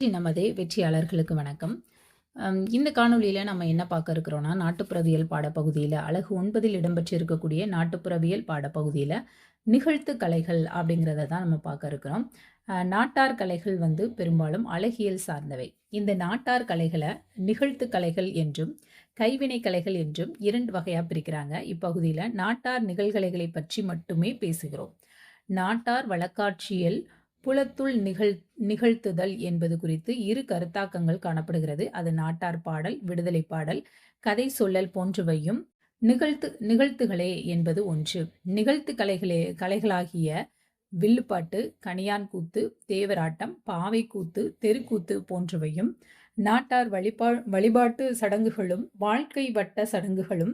நமது வெற்றியாளர்களுக்கு வணக்கம். இந்த காணொலியில் நம்ம என்ன பார்க்க இருக்கிறோம்னா நாட்டுப்புறவியல் பாடப்பகுதியில் அழகு ஒன்பதில் இடம்பெற்றிருக்கக்கூடிய நாட்டுப்புறவியல் பாடப்பகுதியில் நிகழ்த்து கலைகள் அப்படிங்கிறத தான் நம்ம பார்க்க இருக்கிறோம். நாட்டார் கலைகள் வந்து பெரும்பாலும் அழகியல் சார்ந்தவை. இந்த நாட்டார் கலைகளை நிகழ்த்து கலைகள் என்றும் கைவினை கலைகள் என்றும் இரண்டு வகையாக பிரிக்கிறாங்க. இப்பகுதியில் நாட்டார் நிகழ்கலைகளை பற்றி மட்டுமே பேசுகிறோம். நாட்டார் வழக்காட்சியல் புலத்துள் நிகழ் நிகழ்த்துதல் என்பது குறித்து இரு கருத்தாக்கங்கள் காணப்படுகிறது. அது நாட்டார் பாடல் விடுதலை பாடல் கதை சொல்லல் போன்றவையும் நிகழ்த்து நிகழ்த்துகளே என்பது ஒன்று. நிகழ்த்து கலைகளே கலைகளாகிய வில்லுப்பாட்டு கனியான் கூத்து தேவராட்டம் பாவை கூத்து தெருக்கூத்து போன்றவையும் நாட்டார் வழிபா வழிபாட்டு சடங்குகளும் வாழ்க்கை வட்ட சடங்குகளும்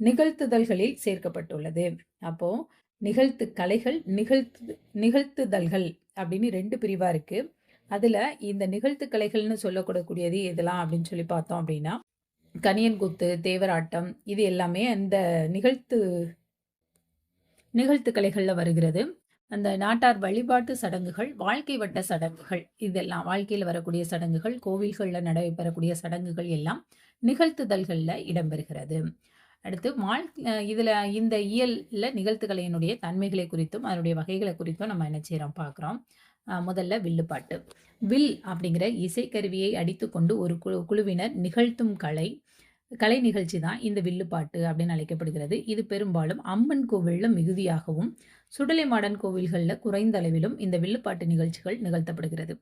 நிகழ்த்துதல்களில் சேர்க்கப்பட்டுள்ளது. அப்போது நிகழ்த்து கலைகள் நிகழ்த்து நிகழ்த்துதல்கள் அப்படின்னு ரெண்டு பிரிவாக இருக்குது அதில் இந்த நிகழ்த்து கலைகள்னு சொல்லக்கூடக்கூடியது இதெல்லாம் அப்படின்னு சொல்லி பார்த்தோம் அப்படின்னா கணியன்குத்து தேவராட்டம் இது எல்லாமே அந்த நிகழ்த்து நிகழ்த்து கலைகளில் வருகிறது. அந்த நாட்டார் வழிபாட்டு சடங்குகள் வாழ்க்கை வட்ட சடங்குகள் இதெல்லாம் வாழ்க்கையில் வரக்கூடிய சடங்குகள் கோவில்களில் நடைபெறக்கூடிய சடங்குகள் எல்லாம் நிகழ்த்துதல்களில் இடம்பெறுகிறது. அடுத்து மால் இதில் இந்த இயலில் நிகழ்த்துகளினுடைய தன்மைகளை குறித்தும் அதனுடைய வகைகளை குறித்தும் நம்ம என்ன செய்கிறோம் பார்க்குறோம் முதல்ல வில்லுப்பாட்டு வில் அப்படிங்கிற இசைக்கருவியை அடித்துக்கொண்டு ஒரு குழு குழுவினர் நிகழ்த்தும் கலை கலை நிகழ்ச்சி தான் இந்த வில்லுப்பாட்டு அப்படின்னு அழைக்கப்படுகிறது. இது பெரும்பாலும் அம்மன் கோவிலில் மிகுதியாகவும் சுடலை மாடன் கோவில்களில் குறைந்த அளவிலும் இந்த வில்லுப்பாட்டு நிகழ்ச்சிகள் நிகழ்த்தப்படுகிறது.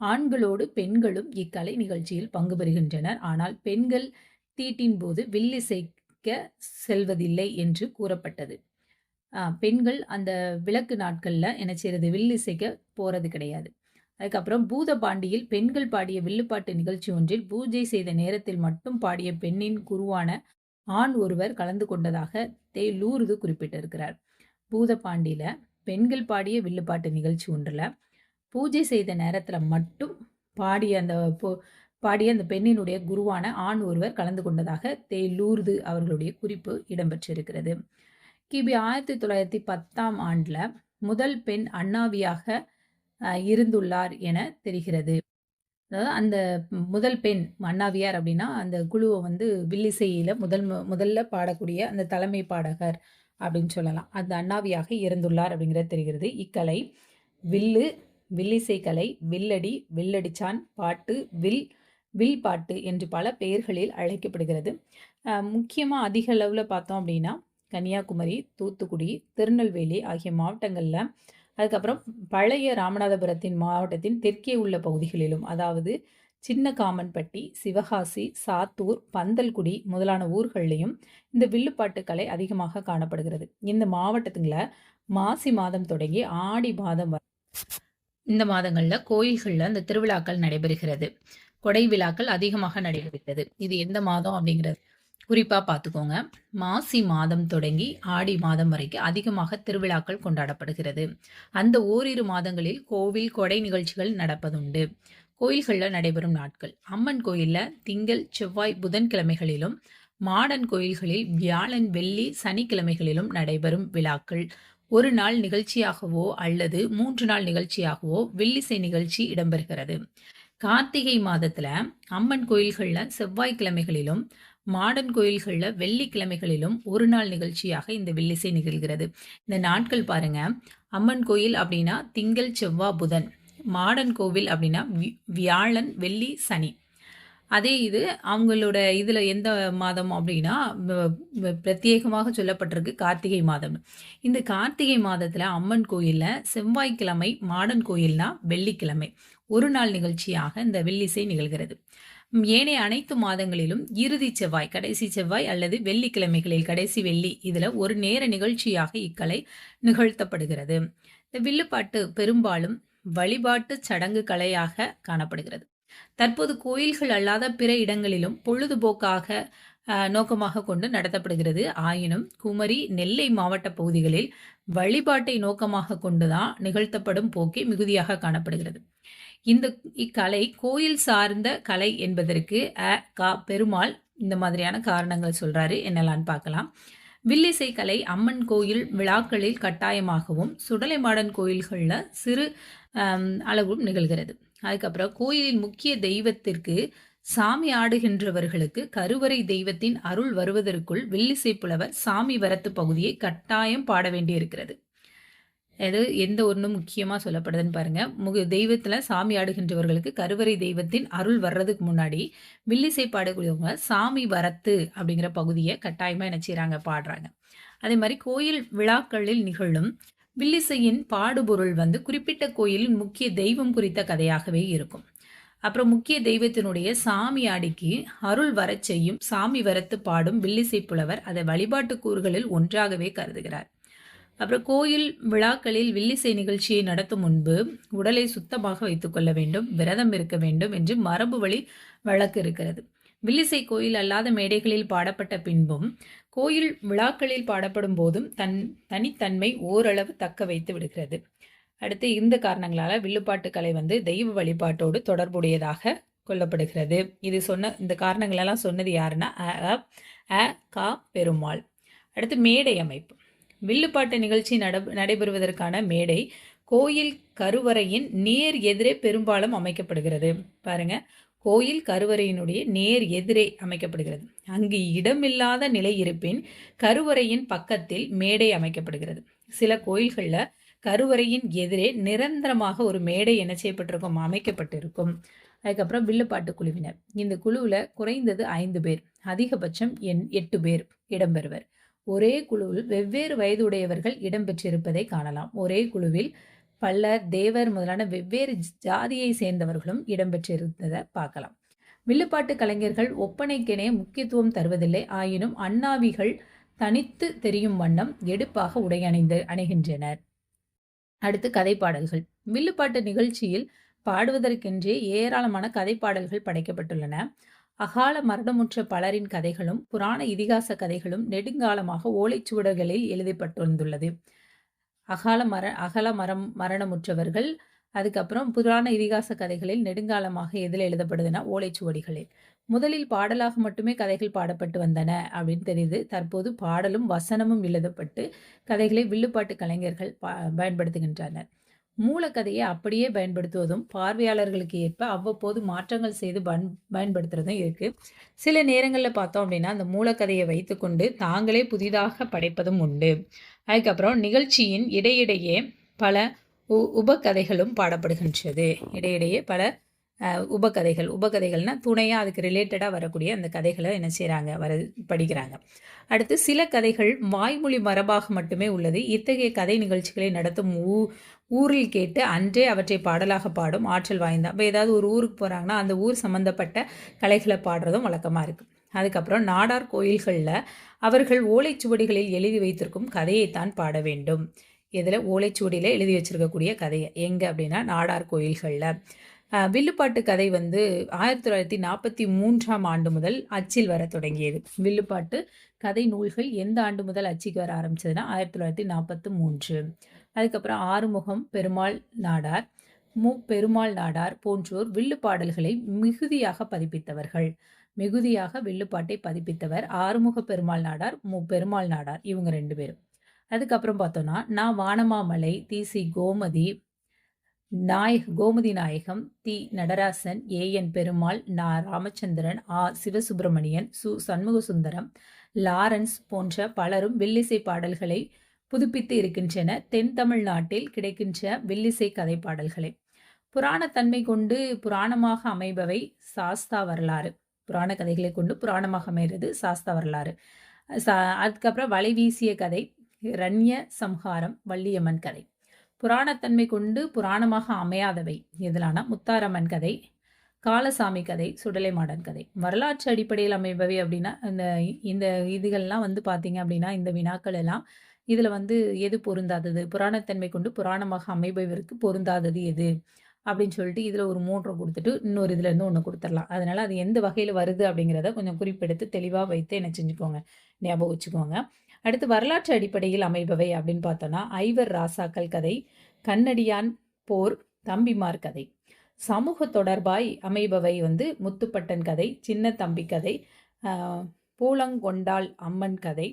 ஆண்களோடு பெண்களும் இக்கலை நிகழ்ச்சியில் பங்கு பெறுகின்றனர். ஆனால் பெண்கள் தீட்டின் போது வில்லிசை வில்லிசைக்க செல்வதில்லை என்று கூறப்பட்டது. பெண்கள் அந்த விளக்கு நாட்களில் என்ன செய்யறது வில்லிசைக்க போகிறது கிடையாது. அதுக்கப்புறம் பூதபாண்டியில் பெண்கள் பாடிய வில்லுப்பாட்டு நிகழ்ச்சி ஒன்றில் பூஜை செய்த நேரத்தில் மட்டும் பாடிய பெண்ணின் குருவான ஆண் ஒருவர் கலந்து கொண்டதாக தே லூர்து குறிப்பிட்டிருக்கிறார். பூதபாண்டியில் பெண்கள் பாடிய வில்லுப்பாட்டு நிகழ்ச்சி ஒன்றில் பூஜை செய்த நேரத்தில் மட்டும் பாடிய அந்த பாடிய அந்த பெண்ணினுடைய குருவான ஆண் ஒருவர் கலந்து கொண்டதாக தே லூர்து அவர்களுடைய குறிப்பு இடம்பெற்றிருக்கிறது. கிபி ஆயிரத்தி தொள்ளாயிரத்தி பத்தாம் ஆண்டில் முதல் பெண் அண்ணாவியாக இருந்துள்ளார் என தெரிகிறது. அதாவது அந்த முதல் பெண் அண்ணாவியார் அப்படின்னா அந்த குழுவை வந்து வில்லிசையில் முதல் முதல்ல பாடக்கூடிய அந்த தலைமை பாடகர் அப்படின்னு சொல்லலாம். அந்த அண்ணாவியாக இருந்துள்ளார் அப்படிங்கிறது தெரிகிறது. இக்கலை வில்லு வில்லிசை கலை வில்லடி வில்லடிச்சான் பாட்டு வில் வில் பாட்டு என்று பல பெயர்களில் அழைக்கப்படுகிறது. முக்கியமாக அதிக அளவில் பார்த்தோம் அப்படின்னா கன்னியாகுமரி தூத்துக்குடி திருநெல்வேலி ஆகிய மாவட்டங்களில் அதுக்கப்புறம் பழைய ராமநாதபுரத்தின் மாவட்டத்தின் தெற்கே உள்ள பகுதிகளிலும் அதாவது சின்ன காமன்பட்டி சிவகாசி சாத்தூர் பந்தல்குடி முதலான ஊர்கள்லையும் இந்த வில்லுப்பாட்டு கலை அதிகமாக காணப்படுகிறது. இந்த மாவட்டத்துங்கள மாசி மாதம் தொடங்கி ஆடி மாதம் இந்த மாதங்களில் கோயில்களில் இந்த திருவிழாக்கள் நடைபெறுகிறது. கொடை விழாக்கள் அதிகமாக நடைபெறுகிறது இது எந்த மாதம் அப்படிங்கிறது குறிப்பாக பார்த்துக்கோங்க. மாசி மாதம் தொடங்கி ஆடி மாதம் வரைக்கும் அதிகமாக திருவிழாக்கள் கொண்டாடப்படுகிறது. அந்த ஓரிரு மாதங்களில் கோவில் கொடை நிகழ்ச்சிகள் நடப்பதுண்டு. கோயில்களில் நடைபெறும் நாட்கள். அம்மன் கோயிலில் திங்கள் செவ்வாய் புதன்கிழமைகளிலும் மாடன் கோயில்களில் வியாழன் வெள்ளி சனிக்கிழமைகளிலும் நடைபெறும் விழாக்கள். ஒரு நாள் நிகழ்ச்சியாகவோ அல்லது மூன்று நாள் நிகழ்ச்சியாகவோ வெள்ளிசை நிகழ்ச்சி இடம்பெறுகிறது. கார்த்திகை மாதத்தில் அம்மன் கோயில்களில் செவ்வாய்க்கிழமைகளிலும் மாடன் கோயில்களில் வெள்ளிக்கிழமைகளிலும் ஒரு நாள் நிகழ்ச்சியாக இந்த வெள்ளிசை நிகழ்கிறது. இந்த நாட்கள் பாருங்க. அம்மன் கோயில் அப்படின்னா திங்கள் செவ்வாய் புதன். மாடன் கோவில் அப்படின்னா வியாழன் வெள்ளி சனி. அதே இது அவங்களோட இதில் எந்த மாதம் அப்படின்னா பிரத்யேகமாக சொல்லப்பட்டிருக்கு கார்த்திகை மாதம். இந்த கார்த்திகை மாதத்தில் அம்மன் கோயிலில் செவ்வாய்க்கிழமை மாடன் கோயில்னா வெள்ளிக்கிழமை. ஒரு நாள் நிகழ்ச்சியாக இந்த வெள்ளிசை நிகழ்கிறது. ஏனைய அனைத்து மாதங்களிலும் இறுதி செவ்வாய் கடைசி செவ்வாய் அல்லது வெள்ளிக்கிழமைகளில் கடைசி வெள்ளி இதில் ஒரு நேர நிகழ்ச்சியாக இக்கலை நிகழ்த்தப்படுகிறது. இந்த வில்லுப்பாட்டு பெரும்பாலும் வழிபாட்டு சடங்கு கலையாக காணப்படுகிறது. தற்போது கோயில்கள் அல்லாத பிற இடங்களிலும் பொழுதுபோக்காக நோக்கமாக கொண்டு நடத்தப்படுகிறது. ஆயினும் குமரி நெல்லை மாவட்ட பகுதிகளில் வழிபாட்டை நோக்கமாக கொண்டுதான் நிகழ்த்தப்படும் போக்கே மிகுதியாக காணப்படுகிறது. இந்த இக்கலை கோயில் சார்ந்த கலை என்பதற்கு அ கா பெருமாள் இந்த மாதிரியான காரணங்கள் சொல்றாரு. என்னெல்லாம் பார்க்கலாம். வில்லிசை கலை அம்மன் கோயில் விழாக்களில் கட்டாயமாகவும் சுடலைமாடன் கோயில்களில் சிறு அளவும் நிகழ்கிறது. அதுக்கப்புறம் கோயிலின் முக்கிய தெய்வத்திற்கு சாமி ஆடுகின்றவர்களுக்கு கருவறை தெய்வத்தின் அருள் வருவதற்குள் வில்லிசை புலவர் சாமி வரத்து பகுதியை கட்டாயம் பாட வேண்டியிருக்கிறது. அது எந்த ஒன்றும் முக்கியமாக சொல்லப்படுதுன்னு பாருங்க. முக தெய்வத்தில் சாமி ஆடுகின்றவர்களுக்கு கருவறை தெய்வத்தின் அருள் வர்றதுக்கு முன்னாடி வில்லிசை பாடக்கூடியவங்க சாமி வரத்து அப்படிங்கிற பகுதியை கட்டாயமாக என்ன செய்கிறாங்க பாடுறாங்க. அதே மாதிரி கோயில் விழாக்களில் நிகழும் வில்லிசையின் பாடுபொருள் வந்து குறிப்பிட்ட கோயிலின் முக்கிய தெய்வம் குறித்த கதையாகவே இருக்கும். அப்புறம் முக்கிய தெய்வத்தினுடைய சாமி ஆடிக்கு அருள் வரச் செய்யும் சாமி வரத்து பாடும் வில்லிசை புலவர் அதை வழிபாட்டு கூறுகளில் ஒன்றாகவே கருதுகிறார். அப்புறம் கோயில் விழாக்களில் வில்லிசை நிகழ்ச்சியை நடத்தும் முன்பு உடலை சுத்தமாக வைத்துக்கொள்ள வேண்டும் விரதம் இருக்க வேண்டும் என்று மரபு வழி வழக்கு இருக்கிறது. வில்லிசை கோயில் அல்லாத மேடைகளில் பாடப்பட்ட பின்பும் கோயில் விழாக்களில் பாடப்படும் போதும் தன் தனித்தன்மை ஓரளவு தக்க வைத்து விடுகிறது. அடுத்து இந்த காரணங்களால் வில்லுப்பாட்டு கலை வந்து தெய்வ வழிபாட்டோடு தொடர்புடையதாக கொல்லப்படுகிறது இது சொன்ன இந்த காரணங்களெல்லாம் சொன்னது யாருன்னா அ கா பெருமாள். அடுத்து மேடை அமைப்பு. வில்லுப்பாட்டு நிகழ்ச்சி நட நடைபெறுவதற்கான மேடை கோயில் கருவறையின் நேர் எதிரே பெரும்பாலும் அமைக்கப்படுகிறது. பாருங்க கோயில் கருவறையினுடைய நேர் எதிரே அமைக்கப்படுகிறது. அங்கு இடமில்லாத நிலை இருப்பின் கருவறையின் பக்கத்தில் மேடை அமைக்கப்படுகிறது. சில கோயில்களில் கருவறையின் எதிரே நிரந்தரமாக ஒரு மேடை என்ன செய்யப்பட்டிருக்கும்? அமைக்கப்பட்டிருக்கும். அதுக்கப்புறம் வில்லுப்பாட்டு குழுவினர். இந்த குழுவில் குறைந்தது ஐந்து பேர். அதிகபட்சம் எண் எட்டு பேர் இடம்பெறுவர். ஒரே குழுவில் வெவ்வேறு வயதுடையவர்கள் இடம்பெற்றிருப்பதை காணலாம். ஒரே குழுவில் பல்லர் தேவர் முதலான வெவ்வேறு ஜாதியை சேர்ந்தவர்களும் இடம்பெற்றிருந்ததை பார்க்கலாம். வில்லுப்பாட்டு கலைஞர்கள் ஒப்பனைக்கெனே முக்கியத்துவம் தருவதில்லை. ஆயினும் அண்ணாவிகள் தனித்து தெரியும் வண்ணம் எடுப்பாக உடை அணிந்து அணிகின்றனர். அடுத்து கதைப்பாடல்கள். வில்லுப்பாட்டு நிகழ்ச்சியில் பாடுவதற்கென்றே ஏராளமான கதைப்பாடல்கள் படைக்கப்பட்டுள்ளன. அகால மரணமுற்ற பலரின் கதைகளும் புராண இதிகாச கதைகளும் நெடுங்காலமாக ஓலைச்சுவடுகளில் எழுதப்பட்டுள்ளது அகால மர அகல மரம் மரணமுற்றவர்கள். அதுக்கப்புறம் புராண இதிகாச கதைகளில் நெடுங்காலமாக எதில் எழுதப்படுதுன்னா ஓலைச்சுவடிகளில் முதலில் பாடலாக மட்டுமே கதைகள் பாடப்பட்டு வந்தன அப்படின்னு தெரியுது. தற்போது பாடலும் வசனமும் எழுதப்பட்டு கதைகளை வில்லுப்பாட்டு கலைஞர்கள் பயன்படுத்துகின்றனர். மூலக்கதையை அப்படியே பயன்படுத்துவதும் பார்வையாளர்களுக்கு ஏற்ப அவ்வப்போது மாற்றங்கள் செய்து பயன் பயன்படுத்துறதும் இருக்குது சில நேரங்களில் பார்த்தோம் அப்படின்னா அந்த மூலக்கதையை வைத்துக்கொண்டு தாங்களே புதிதாக படைப்பதும் உண்டு. அதுக்கப்புறம் நிகழ்ச்சியின் இடையிடையே பல உ உபகதைகளும் பாடப்படுகின்றது. இடையிடையே பல உபகதைகள். உபகதைகள்னால் துணையாக அதுக்கு ரிலேட்டடாக வரக்கூடிய அந்த கதைகளை என்ன செய்கிறாங்க வர படிக்கிறாங்க. அடுத்து சில கதைகள் வாய்மொழி மரபாக மட்டுமே உள்ளது. இத்தகைய கதை நிகழ்ச்சிகளை நடத்தும் ஊ ஊரில் கேட்டு அன்றே அவற்றை பாடலாக பாடும் ஆற்றல் வாய்ந்தா இப்போ ஏதாவது ஒரு ஊருக்கு போகிறாங்கன்னா அந்த ஊர் சம்மந்தப்பட்ட கலைகளை பாடுறதும் வழக்கமாக இருக்குது அதுக்கப்புறம் நாடார் கோயில்களில் அவர்கள் ஓலைச்சுவடிகளில் எழுதி வைத்திருக்கும் கதையைத்தான் பாட வேண்டும். இதில் ஓலைச்சுவடியில் எழுதி வச்சிருக்கக்கூடிய கதையை. எங்கே அப்படின்னா நாடார் கோயில்களில். வில்லுப்பாட்டு கதை வந்து ஆயிரத்தி தொள்ளாயிரத்தி நாற்பத்தி மூன்றாம் ஆண்டு முதல் அச்சில் வர தொடங்கியது. வில்லுப்பாட்டு கதை நூல்கள் எந்த ஆண்டு முதல் அச்சுக்கு வர ஆரம்பிச்சதுன்னா ஆயிரத்தி தொள்ளாயிரத்தி நாற்பத்தி மூன்று. அதுக்கப்புறம் ஆறுமுகம் பெருமாள் நாடார் மு பெருமாள் நாடார் போன்றோர் வில்லு பாடல்களை மிகுதியாக பதிப்பித்தவர்கள். மிகுதியாக வில்லுப்பாட்டை பதிப்பித்தவர் ஆறுமுக பெருமாள் நாடார் மு பெருமாள் நாடார் இவங்க ரெண்டு பேரும். அதுக்கப்புறம் பார்த்தோன்னா நான் வானமாமலை தீசி கோமதி நாயக் கோமதி நாயகம் தி நடராசன் ஏ. என். பெருமாள் நா. ராமச்சந்திரன் ஆ. சிவசுப்பிரமணியன் சு. சண்முகசுந்தரம் லாரன்ஸ் போன்ற பலரும் வில்லிசை பாடல்களை புதுப்பித்து இருக்கின்றன. தென் தமிழ்நாட்டில் கிடைக்கின்ற வில்லிசை கதை பாடல்களை புராணத்தன்மை கொண்டு புராணமாக அமைபவை சாஸ்தா வரலாறு. புராண கதைகளை கொண்டு புராணமாக அமைகிறது சாஸ்தா வரலாறு. அதுக்கப்புறம் வலை வீசிய கதை ரண்ய சம்ஹாரம் வள்ளியம்மன் கதை. புராணத்தன்மை கொண்டு புராணமாக அமையாதவை. எதிலான முத்தாரம்மன் கதை காலசாமி கதை சுடலை மாடன் கதை. வரலாற்று அடிப்படையில் அமைபவை அப்படின்னா இந்த இந்த இதுகள்லாம் வந்து பார்த்தீங்க அப்படின்னா இந்த வினாக்கள் எல்லாம் இதில் வந்து எது பொருந்தாதது? புராணத்தன்மை கொண்டு புராணமாக அமைபவருக்கு பொருந்தாதது எது? அப்படின்னு சொல்லிட்டு இதில் ஒரு மூன்றை கொடுத்துட்டு இன்னொரு இதுலேருந்து ஒன்று கொடுத்துடலாம். அதனால் அது எந்த வகையில் வருது அப்படிங்கிறத கொஞ்சம் குறிப்பெடுத்து தெளிவாக வைத்து என்ன செஞ்சுக்கோங்க. ஞாபகம் வச்சுக்கோங்க. அடுத்து வரலாற்று அடிப்படையில் அமைபவை அப்படின்னு பார்த்தோன்னா ஐவர் ராசாக்கள் கதை கண்ணடியான் போர் தம்பிமார் கதை. சமூக தொடர்பாய் அமைபவை வந்து முத்துப்பட்டன் கதை சின்ன தம்பி கதை பூலங்கொண்டாள் அம்மன் கதை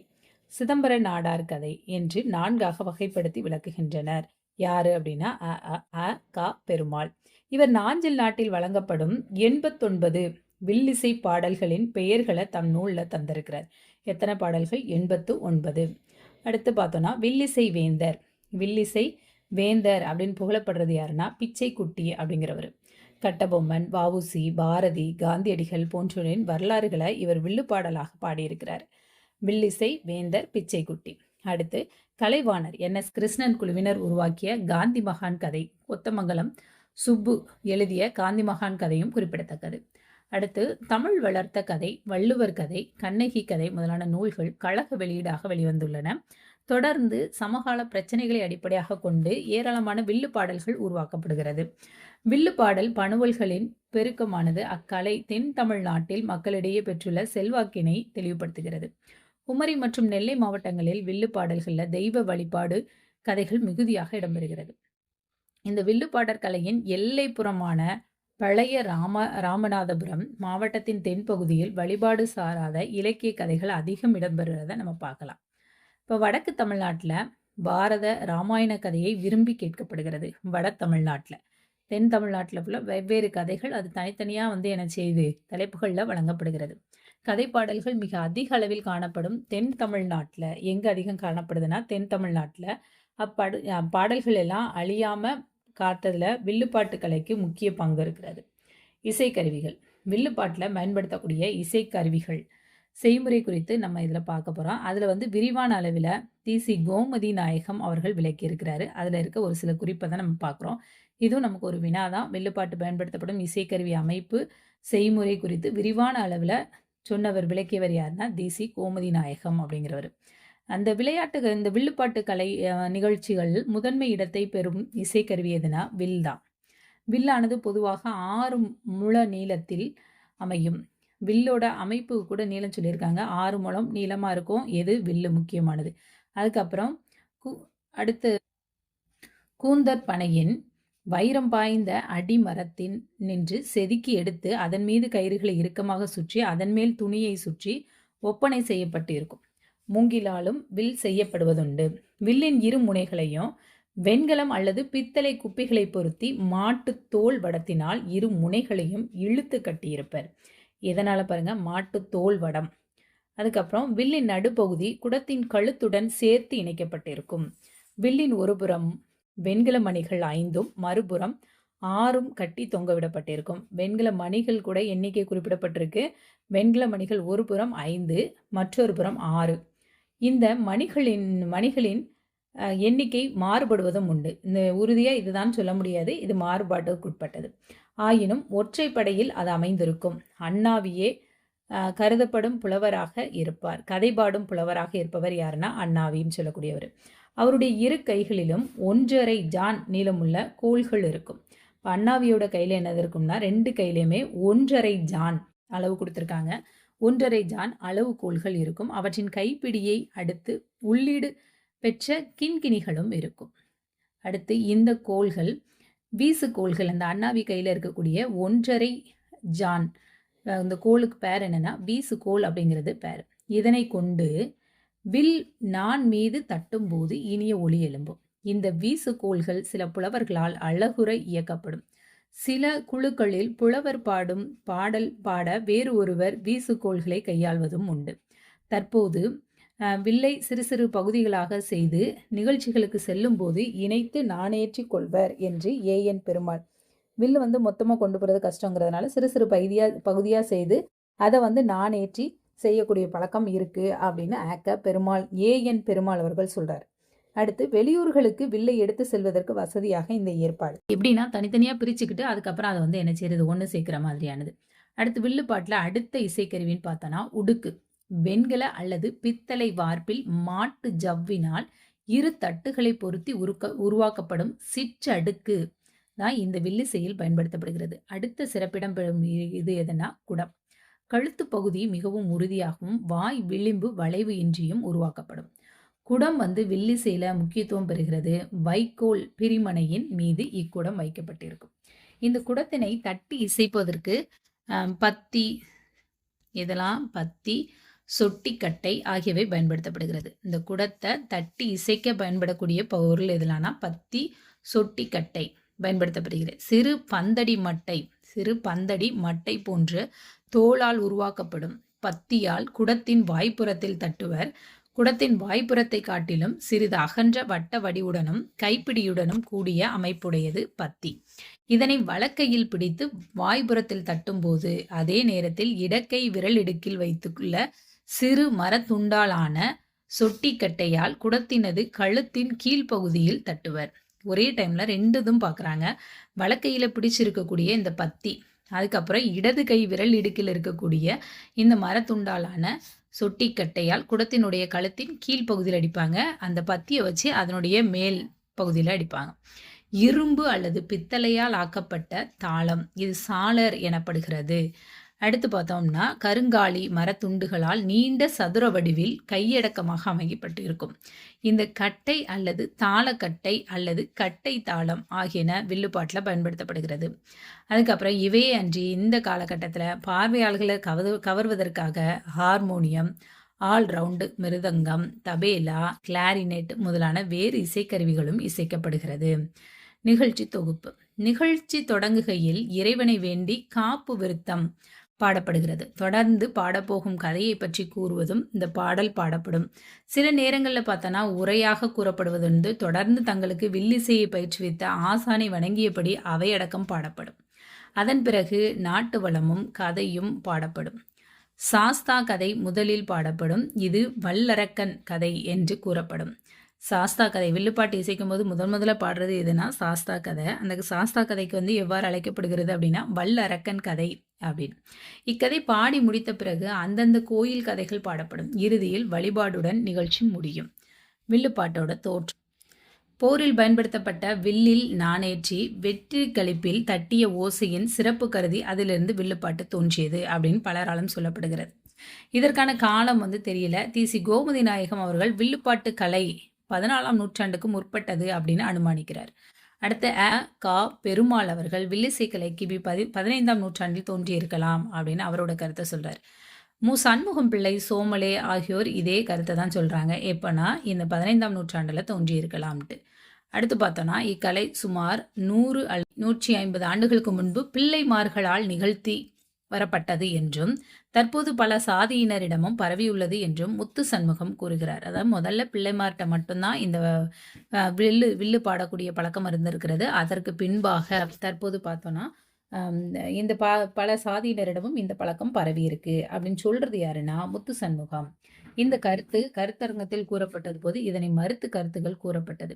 சிதம்பர நாடார் கதை என்று நான்காக வகைப்படுத்தி விளக்குகின்றனர். யாரு அப்படின்னா அ அ அ க பெருமாள். இவர் நாஞ்சில் நாட்டில் வழங்கப்படும் எண்பத்தொன்பது வில்லிசை பாடல்களின் பெயர்களை தம் நூலில் தந்திருக்கிறார். எத்தனை பாடல்கள்? எண்பத்து ஒன்பது. அடுத்து பார்த்தோன்னா வில்லிசை வேந்தர். வில்லிசை வேந்தர் அப்படின்னு புகழப்படுறது யாருன்னா பிச்சைக்குட்டி அப்படிங்கிறவர். கட்டபொம்மன் வாவுசி பாரதி காந்தியடிகள் போன்றோரின் வரலாறுகளை இவர் வில்லுப்பாடலாக பாடியிருக்கிறார். வில்லிசை வேந்தர் பிச்சைக்குட்டி. அடுத்து கலைவாணர் என். எஸ். கிருஷ்ணன் குழுவினர் உருவாக்கிய காந்தி மகான் கதை கொத்தமங்கலம் சுப்பு எழுதிய காந்தி மகான் கதையும் குறிப்பிடத்தக்கது. அடுத்து தமிழ் வளர்த்த கதை வள்ளுவர் கதை கண்ணகி கதை முதலான நூல்கள் கழக வெளியீடாக வெளிவந்துள்ளன. தொடர்ந்து சமகால பிரச்சனைகளை அடிப்படையாக கொண்டு ஏராளமான வில்லு பாடல்கள் உருவாக்கப்படுகிறது. வில்லு பாடல் பணுவல்களின் பெருக்கமானது அக்கலை தென் தமிழ்நாட்டில் மக்களிடையே பெற்றுள்ள செல்வாக்கினை தெளிவுபடுத்துகிறது. குமரி மற்றும் நெல்லை மாவட்டங்களில் வில்லு பாடல்களில் தெய்வ வழிபாடு கதைகள் மிகுதியாக இடம்பெறுகிறது. இந்த வில்லுப்பாடற் கலையின் எல்லைப்புறமான பழைய ராம ராமநாதபுரம் மாவட்டத்தின் தென்பகுதியில் வழிபாடு சாராத இலக்கிய கதைகள் அதிகம் இடம்பெறுறத நம்ம பார்க்கலாம். இப்போ வடக்கு தமிழ்நாட்டில் பாரத ராமாயண கதையை விரும்பி கேட்கப்படுகிறது வட தமிழ்நாட்டில். தென் தமிழ்நாட்டில் உள்ள வெவ்வேறு கதைகள் அது தனித்தனியாக வந்து என்ன செய்து தலைப்புகளில் வழங்கப்படுகிறது. கதை பாடல்கள் மிக அதிக அளவில் காணப்படும் தென் தமிழ்நாட்டில். எங்கே அதிகம் காணப்படுதுன்னா தென் தமிழ்நாட்டில். அப்பாடு பாடல்கள் எல்லாம் அழியாமல் காத்ததில் வில்லுப்பாட்டு கலைக்கு முக்கிய பங்கு இருக்கிறது. இசைக்கருவிகள். வில்லுப்பாட்டில் பயன்படுத்தக்கூடிய இசைக்கருவிகள். செய்முறை குறித்து நம்ம இதில் பார்க்க போகிறோம் அதில் வந்து விரிவான அளவில் டிசி கோமதி நாயகம் அவர்கள் விளக்கியிருக்கிறாரு அதில் இருக்க ஒரு சில குறிப்பை தான் நம்ம பார்க்குறோம். இதுவும் நமக்கு ஒரு வினா தான். வில்லுப்பாட்டு பயன்படுத்தப்படும் இசைக்கருவி அமைப்பு செய்முறை குறித்து விரிவான அளவில் சொன்னவர் விளக்கியவர் யாருன்னா டிசி கோமதி நாயகம் அப்படிங்கிறவர். அந்த விளையாட்டு இந்த வில்லுப்பாட்டு கலை நிகழ்ச்சிகள் முதன்மை இடத்தை பெறும் இசைக்கருவி எதுனா வில் தான். வில்லானது பொதுவாக ஆறு முழ நீளத்தில் அமையும். வில்லோட அமைப்பு கூட நீளம் சொல்லியிருக்காங்க. ஆறு முழம் நீளமாக இருக்கும். எது? வில்லு முக்கியமானது. அதுக்கப்புறம் கூ அடுத்து கூந்தற் பனையின் வைரம் பாய்ந்த அடிமரத்தின் நின்று செதுக்கி எடுத்து அதன் மீது கயிறுகளை இறுக்கமாக சுற்றி அதன் மேல் துணியை சுற்றி ஒப்பனை செய்யப்பட்டு இருக்கும் மூங்கிலாலும் வில் செய்யப்படுவதுண்டு. வில்லின் இரு முனைகளையும் வெண்கலம் அல்லது பித்தளை குப்பிகளை பொருத்தி மாட்டு தோல் வடத்தினால் இரு முனைகளையும் இழுத்து கட்டியிருப்பர். இதனால் பாருங்க? மாட்டு தோல் வடம். அதுக்கப்புறம் வில்லின் நடுப்பகுதி குடத்தின் கழுத்துடன் சேர்த்து இணைக்கப்பட்டிருக்கும். வில்லின் ஒருபுறம் வெண்கல மணிகள் ஐந்தும் மறுபுறம் ஆறும் கட்டி தொங்கவிடப்பட்டிருக்கும். வெண்கல மணிகள் கூட எண்ணிக்கை குறிப்பிடப்பட்டிருக்கு. வெண்கல மணிகள் ஒரு புறம் ஐந்து மற்றொரு புறம் ஆறு. இந்த மணிகளின் மணிகளின் எண்ணிக்கை மாறுபடுவதும் உண்டு. இந்த உறுதியாக இதுதான் சொல்ல முடியாது. இது மாறுபாட்டுக்குட்பட்டது. ஆயினும் ஒற்றைப்படையில் அது அமைந்திருக்கும். அண்ணாவியே கருதப்படும் புலவராக இருப்பார். கதைபாடும் புலவராக இருப்பவர் யாருன்னா அண்ணாவின்னு சொல்லக்கூடியவர். அவருடைய இரு கைகளிலும் ஒன்றரை ஜான் நீளமுள்ள கோள்கள் இருக்கும். இப்போ அண்ணாவியோட கையில் என்னது இருக்கும்னா ரெண்டு கையிலையுமே ஒன்றரை ஜான் அளவு கொடுத்துருக்காங்க. ஒன்றரை ஜான் அளவுகோல்கள் இருக்கும். அவற்றின் கைப்பிடியை அடுத்து உள்ளீடு பெற்ற கிண்கிணிகளும் இருக்கும். அடுத்து இந்த கோள்கள் வீசு கோள்கள் அந்த அண்ணாவி கையில் இருக்கக்கூடிய ஒன்றரை ஜான் இந்த கோளுக்கு பேர் என்னென்னா வீசு கோல் அப்படிங்கிறது பேர். இதனை கொண்டு வில் நான் மீது தட்டும்போது இனிய ஒளி எழும்பும். இந்த வீசு கோள்கள் சில புலவர்களால் அழகுரை இயக்கப்படும். சில குழுக்களில் புலவர் பாடும் பாடல் பாட வேறு ஒருவர் வீசுகோள்களை கையாள்வதும் உண்டு. தற்போது வில்லை சிறு சிறு பகுதிகளாக செய்து நிகழ்ச்சிகளுக்கு செல்லும் போது இணைத்து நாணேற்றி கொள்வர் என்று ஏஎன் பெருமாள். வில்லு வந்து மொத்தமாக கொண்டு போகிறது கஷ்டங்கிறதுனால சிறு சிறு பகுதியாக பகுதியாக செய்து அதை வந்து நாணேற்றி செய்யக்கூடிய பழக்கம் இருக்குது அப்படின்னு ஆக்க பெருமாள் ஏஎன் பெருமாள் அவர்கள் சொல்கிறார் அடுத்து வெளியூர்களுக்கு வில்லை எடுத்து செல்வதற்கு வசதியாக இந்த ஏற்பாடு. எப்படின்னா தனித்தனியாக பிரிச்சுக்கிட்டு அதுக்கப்புறம் அதை வந்து என்ன செய்யறது? ஒன்று சேர்க்குற மாதிரியானது. அடுத்து வில்லுப்பாட்டில் அடுத்த இசைக்கருவின்னு பார்த்தோன்னா உடுக்கு. வெண்கல அல்லது பித்தளை வார்ப்பில் மாட்டு ஜவ்வினால் இரு தட்டுகளை பொருத்தி உருக்க உருவாக்கப்படும் சிற்றடுக்கு தான் இந்த வில்லிசையில் பயன்படுத்தப்படுகிறது. அடுத்த சிறப்பிடம் பெறும் இது எதுனா குடம். கழுத்து பகுதி மிகவும் உறுதியாகவும் வாய் விளிம்பு வளைவு இன்றியும் உருவாக்கப்படும். குடம் வந்து வில்லிசையில் முக்கியத்துவம் பெறுகிறது. வைக்கோல் பிரிமனையின் மீது இக்குடம் வைக்கப்பட்டிருக்கும். இந்த குடத்தினை தட்டி இசைப்பதற்கு பத்தி இதெல்லாம் பத்தி சொட்டிக்கட்டை ஆகியவை பயன்படுத்தப்படுகிறது. இந்த குடத்தை தட்டி இசைக்க பயன்படக்கூடிய பொருள் எதுலானா பத்தி சொட்டிக்கட்டை பயன்படுத்தப்படுகிறது. சிறு பந்தடி மட்டை சிறு பந்தடி மட்டை போன்று தோளால் உருவாக்கப்படும் பத்தியால் குடத்தின் வாய்ப்புறத்தில் தட்டுவர் குடத்தின் வாய்ப்புறத்தை காட்டிலும் சிறிது அகன்ற வட்ட வடிவுடனும் கைப்பிடியுடனும் கூடிய அமைப்புடையது பத்தி. இதனை வழக்கையில் பிடித்து வாய்ப்புறத்தில் தட்டும்போது அதே நேரத்தில் இடக்கை விரல் இடுக்கில் வைத்துள்ள சிறு மரத்துண்டாலான சொட்டிக்கட்டையால் குடத்தினது கழுத்தின் கீழ்ப்பகுதியில் தட்டுவர். ஒரே டைம்ல ரெண்டுதும் பார்க்குறாங்க வழக்கையில் பிடிச்சிருக்கக்கூடிய இந்த பத்தி அதுக்கப்புறம் இடது கை விரல் இடுக்கில் இருக்கக்கூடிய இந்த மரத்துண்டாலான சொட்டிக்கட்டையால் குடத்தினுடைய கழுத்தின் கீழ்ப்பகுதியில் அடிப்பாங்க. அந்த பத்தியை வச்சு அதனுடைய மேல் பகுதியில் அடிப்பாங்க. இரும்பு அல்லது பித்தளையால் ஆக்கப்பட்ட தாளம் இது சாளர் எனப்படுகிறது. அடுத்து பார்த்தோம்னா கருங்காலி மரத்துண்டுகளால் நீண்ட சதுர வடிவில் கையடக்கமாக அமைக்கப்பட்டு இருக்கும் இந்த கட்டை அல்லது தாளக்கட்டை அல்லது கட்டை தாளம் ஆகியன வில்லுப்பாட்டில் பயன்படுத்தப்படுகிறது. அதுக்கப்புறம் இவையே அன்றி இந்த காலகட்டத்தில் பார்வையாளர்களை கவர் கவர்வதற்காக ஹார்மோனியம் ஆல்ரவுண்டு மிருதங்கம் தபேலா கிளாரினெட் முதலான வேறு இசைக்கருவிகளும் இசைக்கப்படுகிறது. நிகழ்ச்சி தொகுப்பு. நிகழ்ச்சி தொடங்குகையில் இறைவனை வேண்டி காப்பு விருத்தம் பாடப்படுகிறது. தொடர்ந்து பாடப்போகும் கதையை பற்றி கூறுவதும் இந்த பாடல் பாடப்படும். சில நேரங்களில் பார்த்தோன்னா உரையாக கூறப்படுவது வந்து தொடர்ந்து தங்களுக்கு வில்லிசையை பயிற்றுவித்த ஆசானை வணங்கியபடி அவையடக்கம் பாடப்படும். அதன் பிறகு நாட்டு வளமும் கதையும் பாடப்படும். சாஸ்தா கதை முதலில் பாடப்படும். இது வல்லரக்கன் கதை என்று கூறப்படும். சாஸ்தா கதை. வில்லுப்பாட்டு இசைக்கும் போது முதன் முதல்ல பாடுறது எதுனா சாஸ்தா கதை. அந்த சாஸ்தா கதைக்கு வந்து எவ்வாறு அழைக்கப்படுகிறது அப்படின்னா வல்லரக்கன் கதை அப்படின்னு. இக்கதை பாடி முடித்த பிறகு அந்தந்த கோயில் கதைகள் பாடப்படும். இறுதியில் வழிபாடுடன் நிகழ்ச்சி முடியும். வில்லுப்பாட்டோட தோற்றம். போரில் பயன்படுத்தப்பட்ட வில்லில் நாணேற்றி வெற்றி கழிப்பில் தட்டிய ஓசையின் சிறப்பு கருதி அதிலிருந்து வில்லுப்பாட்டு தோன்றியது அப்படின்னு பலராலும் சொல்லப்படுகிறது. இதற்கான காலம் வந்து தெரியல. தி கோமதி நாயகம் அவர்கள் வில்லுப்பாட்டு கலை பதினாலாம் நூற்றாண்டுக்கு முற்பட்டது அப்படின்னு அனுமானிக்கிறார். அடுத்த அ கா பெருமாள் அவர்கள் வில்லிசைக்கலை கிபி பதி பதினைந்தாம் நூற்றாண்டில் தோன்றியிருக்கலாம் அப்படின்னு அவரோட கருத்தை சொல்கிறார் மு. சண்முகம் பிள்ளை சோமலே ஆகியோர் இதே கருத்தை தான் சொல்கிறாங்க எப்போனா இந்த பதினைந்தாம் நூற்றாண்டில் தோன்றியிருக்கலாம்ட்டு. அடுத்து பார்த்தோன்னா இக்கலை சுமார் நூறு அல் நூற்றி ஐம்பது ஆண்டுகளுக்கு முன்பு பிள்ளைமார்களால் நிகழ்த்தி வரப்பட்டது என்றும் தற்போது பல சாதியினரிடமும் பரவியுள்ளது என்றும் முத்து சண்முகம் கூறுகிறார். அதாவது முதல்ல பிள்ளைமார்கிட்ட மட்டும்தான் இந்த வில்லு வில்லு பாடக்கூடிய பழக்கம் இருந்திருக்கிறது. அதற்கு பின்பாக தற்போது பார்த்தோன்னா இந்த ப பல சாதியினரிடமும் இந்த பழக்கம் பரவி இருக்கு அப்படின்னு சொல்றது யாருன்னா முத்து சண்முகம். இந்த கருத்து கருத்தரங்கத்தில் கூறப்பட்டது போது இதனை மறுத்து கருத்துகள் கூறப்பட்டது.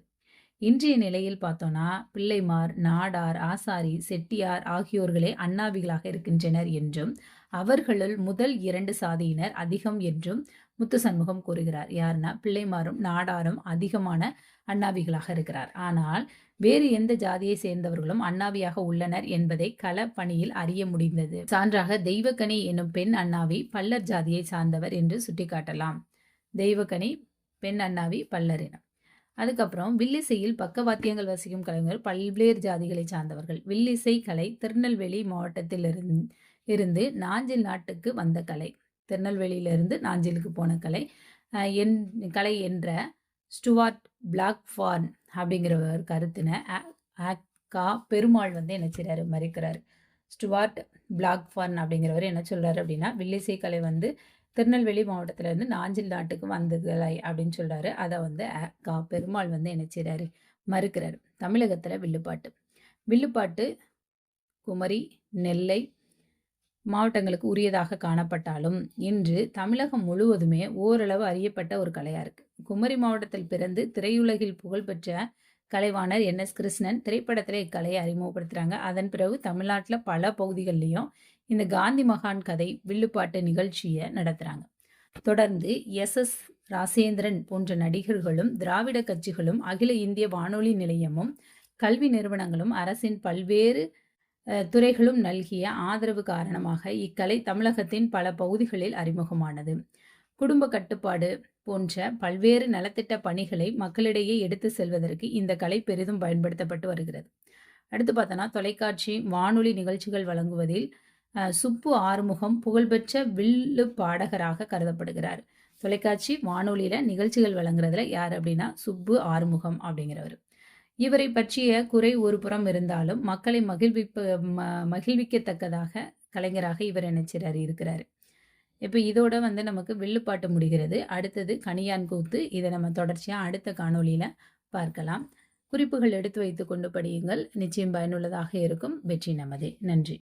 இன்றைய நிலையில் பார்த்தோன்னா பிள்ளைமார் நாடார் ஆசாரி செட்டியார் ஆகியோர்களே அண்ணாவிகளாக இருக்கின்றனர் என்றும் அவர்களுள் முதல் இரண்டு சாதியினர் அதிகம் என்றும் முத்து சண்முகம் கூறுகிறார். யாருன்னா? பிள்ளைமாரும் நாடாரும் அதிகமான அண்ணாவிகளாக இருக்கிறார். ஆனால் வேறு எந்த ஜாதியை சேர்ந்தவர்களும் அண்ணாவியாக உள்ளனர் என்பதை கள பணியில் அறிய முடிந்தது. சான்றாக தெய்வக்கனி என்னும் பெண் அண்ணாவி பல்லர் ஜாதியை சார்ந்தவர் என்று சுட்டிக்காட்டலாம். தெய்வக்கனி பெண் அண்ணாவி பல்லரினம் அதுக்கப்புறம் வில்லிசையில் பக்கவாத்தியங்கள் வசிக்கும் கலைஞர் பல்வேறு ஜாதிகளை சார்ந்தவர்கள். வில்லிசை கலை திருநெல்வேலி மாவட்டத்தில் இருந்து நாஞ்சில் நாட்டுக்கு வந்த கலை. திருநெல்வேலியிலிருந்து நாஞ்சிலுக்கு போன கலை. என் கலை என்ற ஸ்டுவார்ட் பிளாக் ஃபார்ன் அப்படிங்கிற ஒரு கருத்தினை கா பெருமாள் வந்து என்ன செய்கிறாரு மறிக்கிறார். ஸ்டுவார்ட் பிளாக் ஃபார்ன் அப்படிங்கிறவர் என்ன சொல்கிறாரு அப்படின்னா வில்லிசை கலை வந்து திருநெல்வேலி மாவட்டத்திலேருந்து நாஞ்சில் நாட்டுக்கு வந்ததுலை அப்படின்னு சொல்கிறாரு அதை வந்து கா பெருமாள் வந்து என்ன செய்கிறாரு மறுக்கிறார். தமிழகத்தில் வில்லுப்பாட்டு. வில்லுப்பாட்டு குமரி நெல்லை மாவட்டங்களுக்கு உரியதாக காணப்பட்டாலும் இன்று தமிழகம் முழுவதுமே ஓரளவு அறியப்பட்ட ஒரு கலையாக இருக்குது குமரி மாவட்டத்தில் பிறந்து திரையுலகில் புகழ்பெற்ற கலைவாணர் என். எஸ். கிருஷ்ணன் திரைப்படத்தில் இக்கலையை அறிமுகப்படுத்துகிறாங்க அதன் பிறகு தமிழ்நாட்டில் பல பகுதிகள்லேயும் இந்த காந்தி மகான் கதை வில்லுப்பாட்டு நிகழ்ச்சியை நடத்துகிறாங்க தொடர்ந்து எஸ். எஸ். ராசேந்திரன் போன்ற நடிகர்களும் திராவிட கட்சிகளும் அகில இந்திய வானொலி நிலையமும் கல்வி நிறுவனங்களும் அரசின் பல்வேறு துறைகளும் நல்கிய ஆதரவு காரணமாக இக்கலை தமிழகத்தின் பல பகுதிகளில் அறிமுகமானது. குடும்ப கட்டுப்பாடு போன்ற பல்வேறு நலத்திட்ட பணிகளை மக்களிடையே எடுத்து செல்வதற்கு இந்த கலை பெரிதும் பயன்படுத்தப்பட்டு வருகிறது. அடுத்து பார்த்தோன்னா தொலைக்காட்சி வானொலி நிகழ்ச்சிகள் வழங்குவதில் சுப்பு ஆறுமுகம் புகழ்பெற்ற வில்லு பாடகராக கருதப்படுகிறார். தொலைக்காட்சி வானொலியில் நிகழ்ச்சிகள் வழங்குறதுல யார் அப்படின்னா சுப்பு ஆறுமுகம் அப்படிங்கிறவர். இவரை பற்றிய குறை ஒரு புறம் இருந்தாலும் மக்களை மகிழ்விப்ப ம- மகிழ்விக்கத்தக்கதாக கலைஞராக இவர் நினைச்சிறாரு இருக்கிறாரு. இப்போ இதோட வந்து நமக்கு வில்லுப்பாட்டு முடிகிறது. அடுத்தது கனியான் கூத்து. இதை நம்ம தொடர்ச்சியாக அடுத்த காணொளியில் பார்க்கலாம். குறிப்புகள் எடுத்து வைத்து கொண்டு படியுங்கள். நிச்சயம் பயனுள்ளதாக இருக்கும். வெற்றி நமதே. நன்றி.